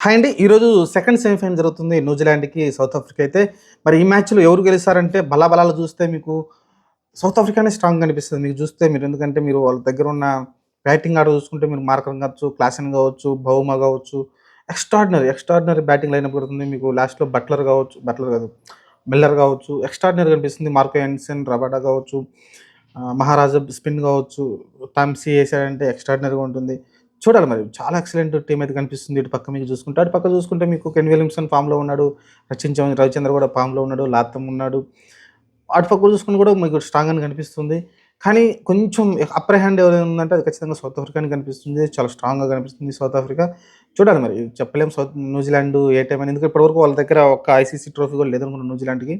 Hi అండి. ఈరోజు second semi-final జరుగుతుంది. న్యూజిలాండ్కి సౌత్ ఆఫ్రికా అయితే. మరి ఈ మ్యాచ్లో ఎవరు గెలుస్తారంటే బలాబలాలు చూస్తే మీకు సౌత్ ఆఫ్రికానే స్ట్రాంగ్ అనిపిస్తుంది. మీకు చూస్తే మీరు ఎందుకంటే మీరు వాళ్ళ దగ్గర ఉన్న బ్యాటింగ్ ఆర్డర్ చూసుకుంటే మీరు మార్కర్ కావచ్చు క్లాసన్ కావచ్చు భౌమ కావచ్చు ఎక్స్ట్రాడినరీ ఎక్స్ట్రాడినరీ బ్యాటింగ్ లైనప్ పడుతుంది మీకు లాస్ట్లో బట్లర్ కావచ్చు బట్లర్ కాదు మిల్లర్ కావచ్చు ఎక్స్ట్రాడినరీ కనిపిస్తుంది మార్కో ఎన్సన్ రబాడా కావచ్చు మహారాజా స్పిన్ కావచ్చు టామ్సీ వేసాడంటే ఎక్స్ట్రాడినరీగా ఉంటుంది. చూడాలి మరి. చాలా ఎక్సలెంట్ టీం అయితే కనిపిస్తుంది. ఇటు పక్క మీకు చూసుకుంటే అటు పక్క చూసుకుంటే మీకు కెన్ విలియమ్సన్ ఫామ్లో ఉన్నాడు రచించ రవిచంద్ర కూడా ఫామ్లో ఉన్నాడు లాత్తం ఉన్నాడు. అటు పక్క చూసుకుని కూడా మీకు స్ట్రాంగ్ అని కనిపిస్తుంది. కానీ కొంచెం అప్పర్ హ్యాండ్ ఎవరైనా ఉందంటే అది ఖచ్చితంగా సౌత్ ఆఫ్రికా అని కనిపిస్తుంది. చాలా స్ట్రాంగ్గా కనిపిస్తుంది సౌత్ ఆఫ్రికా చూడాలి మరి. చెప్పలేం సౌత్ న్యూజిలాండ్ ఏ టైం అని ఎందుకంటే ఇప్పటివరకు వాళ్ళ దగ్గర ఒక ఐసీసీ ట్రోఫీ కూడా లేదనుకున్నాను న్యూజిలాండ్కి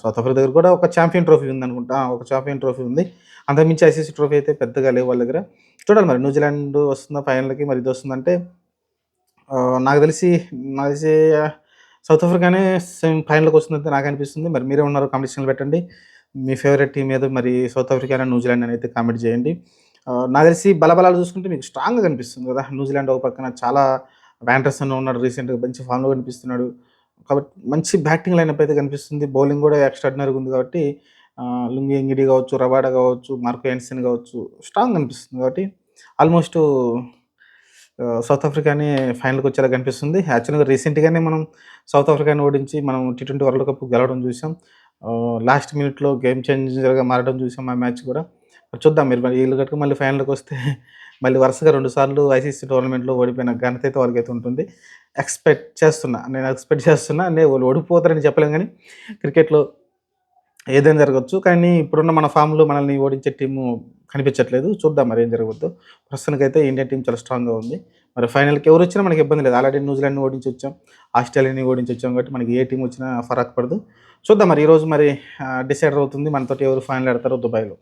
సౌత్ ఆఫ్రికా దగ్గర కూడా ఒక ఛాంపియన్ ట్రోఫీ ఉంది అనుకుంటా ఒక ఛాంపియన్ ట్రోఫీ ఉంది. అంతకుమించి ఐసీసీ ట్రోఫీ అయితే పెద్దగా లేవు వాళ్ళ దగ్గర. చూడాలి మరి న్యూజిలాండ్ వస్తుందా ఫైనల్కి మరి ఇది వస్తుందంటే నాకు తెలిసి నాకు తెలిసి సౌత్ ఆఫ్రికానే సేమ్ ఫైనల్కి వస్తుందంటే నాకు అనిపిస్తుంది. మరి మీరే ఉన్నారు కాంపిటీషన్లు పెట్టండి. మీ ఫేవరెట్ టీం ఏదో మరి సౌత్ ఆఫ్రికా న్యూజిలాండ్ అని అయితే కామెంట్ చేయండి. నాకు తెలిసి బలబలాలు చూసుకుంటే మీకు స్ట్రాంగ్గా కనిపిస్తుంది కదా. న్యూజిలాండ్ ఒక పక్కన చాలా వ్యాంటర్సన్ ఉన్నాడు రీసెంట్గా మంచి ఫామ్లో కనిపిస్తున్నాడు. కాబట్టి మంచి బ్యాటింగ్ లైనప్ అయితే కనిపిస్తుంది. బౌలింగ్ కూడా ఎక్స్ట్రాడినరీగా ఉంది కాబట్టి లుంగి ఎంగిడి కావచ్చు రబాడా కావచ్చు మార్కో యాన్సన్ కావచ్చు స్ట్రాంగ్ కనిపిస్తుంది కాబట్టి ఆల్మోస్ట్ సౌత్ ఆఫ్రికాని ఫైనల్కి వచ్చేలా కనిపిస్తుంది. యాక్చువల్గా రీసెంట్గానే మనం సౌత్ ఆఫ్రికాని ఓడించి మనం టీ ట్వంటీ వరల్డ్ కప్ గెలవడం చూసాం. లాస్ట్ మినిట్లో గేమ్ చేంజర్గా మారడం చూసాం ఆ మ్యాచ్ కూడా. చూద్దాం మీరు మరి వీళ్ళు కట్టుకు మళ్ళీ ఫైనల్కి వస్తే మళ్ళీ వరుసగా రెండు సార్లు ఐసీసీ టోర్నమెంట్లో ఓడిపోయిన ఘనత అయితే వాళ్ళకైతే ఉంటుంది. ఎక్స్పెక్ట్ చేస్తున్నా. నేను ఎక్స్పెక్ట్ చేస్తున్నా. నేను వాళ్ళు ఓడిపోతారని చెప్పలేం కానీ క్రికెట్లో ఏదైనా జరగచ్చు. కానీ ఇప్పుడున్న మన ఫామ్లో మనల్ని ఓడించే టీము కనిపించట్లేదు. చూద్దాం మరి ఏం జరగవద్దు ప్రస్తుతానికైతే ఇండియన్ టీం చాలా స్ట్రాంగ్గా ఉంది. మరి ఫైనల్కి ఎవరు వచ్చినా మనకి ఇబ్బంది లేదు. ఆల్రెడీ న్యూజిలాండ్ని ఓడించి వచ్చాం. ఆస్ట్రేలియాని ఓడించి వచ్చాం కాబట్టి మనకి ఏ టీం వచ్చినా ఫరాక్ పడదు. చూద్దాం మరి ఈరోజు మరి డిసైడ్ అవుతుంది మనతోటి ఎవరు ఫైనల్ ఆడతారో దుబాయ్లో.